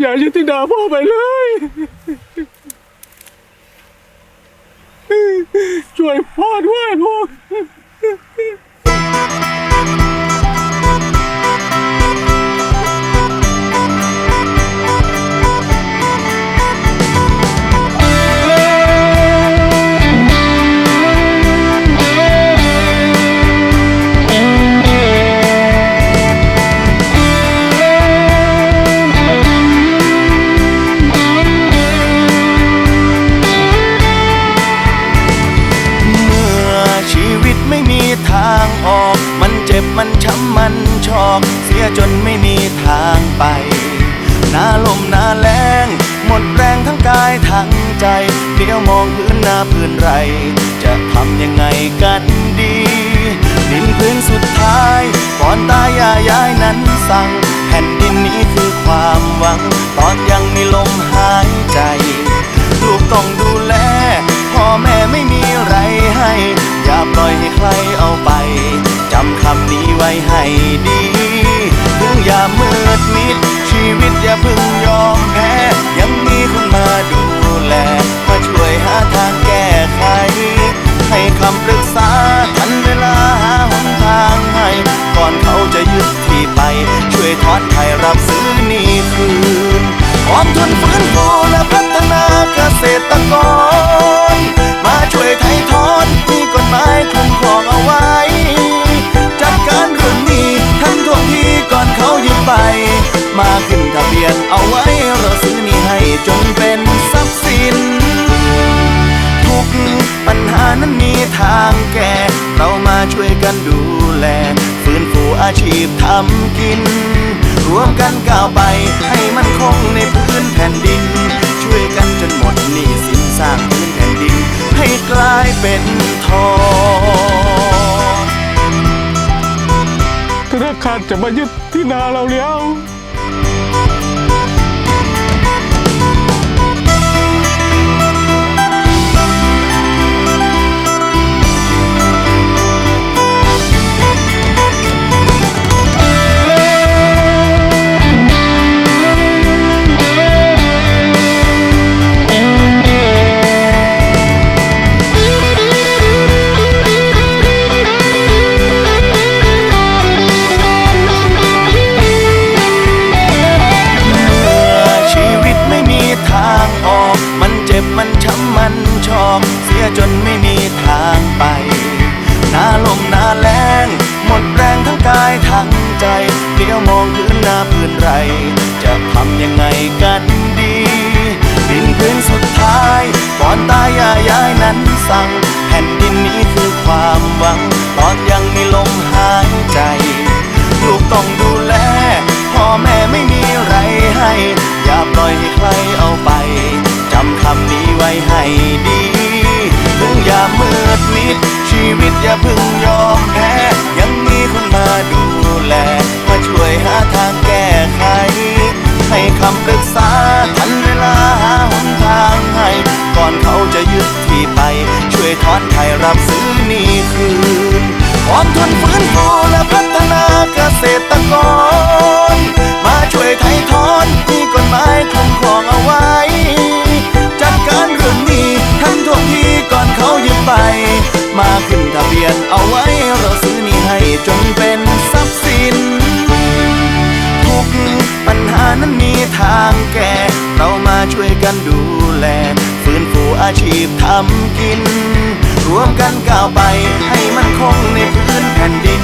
อย่ายึดติดาพ่อไปเลย ช่วยพ่อด้วยพ่อ มันชอกเสียจนไม่มีทางไป หน้าลมหน้าแรงหมดแรงทั้งกายทั้งใจเดี๋ยวมองพื้นหน้าพื้นไร จะทำยังไงกันดีดินพื้นสุดท้ายก่อนตายายายนั้นสั่ง ชีพทำกิน รวมกันก้าวไปให้มันคงในพื้นแผ่นดิน ช่วยกันจนหมดหนี้สินสร้างพื้นแผ่นดิน ให้กลายเป็นทองธนาคารจะมายึดที่นาเราแล้ว องพื้นหน้าพื้นไร จะทำยังไงกันดี ดินพื้นสุดท้ายก่อนตายายยายนั้นสั่ง แผ่นดินนี้คือความหวัง ตอนยังมีลมหายใจ ลูกต้องดูแล พ่อแม่ไม่มีไรให้ อย่าปล่อยให้ใครเอาไป จำคำนี้ไว้ให้ดี ถึงอย่ามืดมิดชีวิตอย่าเพึ่งยอม ปรึกษาทันเวลาหาหนทางให้ ก่อนเขาจะยึดที่ไป ช่วยทอนไทยรับซื้อนี้คืนกองทุนฟื้นฟูและพัฒนาเกษตรกร มาช่วยไทยทอนมีกฎหมายคุ้มครองเอาไว้ จัดการเรื่องนี้ทันท่วงทีก่อนเขายึดไป มาขึ้นทะเบียนเอาไว้เราซื้อนี้ให้จนเป็นทรัพย์สิน นั้นมีทางแก้เรามาช่วยกันดูแล ฟื้นฟูอาชีพทำกิน รวมกันก้าวไปให้มันคงในพื้นแผ่นดิน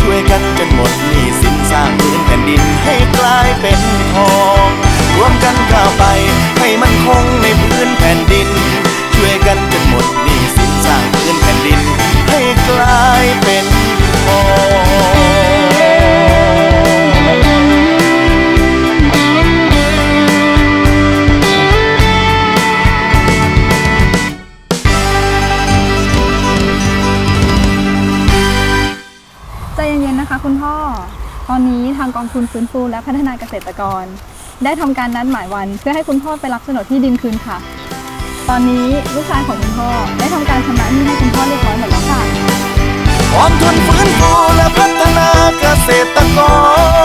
ช่วยกันจนหมดหนี้สินสร้างพื้นแผ่นดินให้กลายเป็นทอง รวมกันก้าวไปให้มันคงในพื้นแผ่นดิน ช่วยกันจนหมด คุณพ่อ ตอนนี้ทางกองทุนฟื้นฟูและพัฒนาเกษตรกร ได้ทำการนัดหมายวัน เพื่อให้คุณพ่อไปรับโฉนดที่ดินคืนค่ะ ตอนนี้ลูกชายของคุณพ่อได้ทำการชำระหนี้ให้คุณพ่อเรียบร้อยหมดแล้วค่ะกองทุนฟื้นฟูและพัฒนาเกษตรกร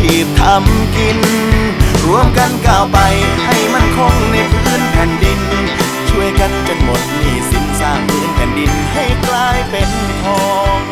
ชีพทำกิน รวมกันก้าวไปให้มันคงในพื้นแผ่นดิน ช่วยกันจนหมดหนี้สินสร้างพื้นแผ่นดินให้กลายเป็นทอง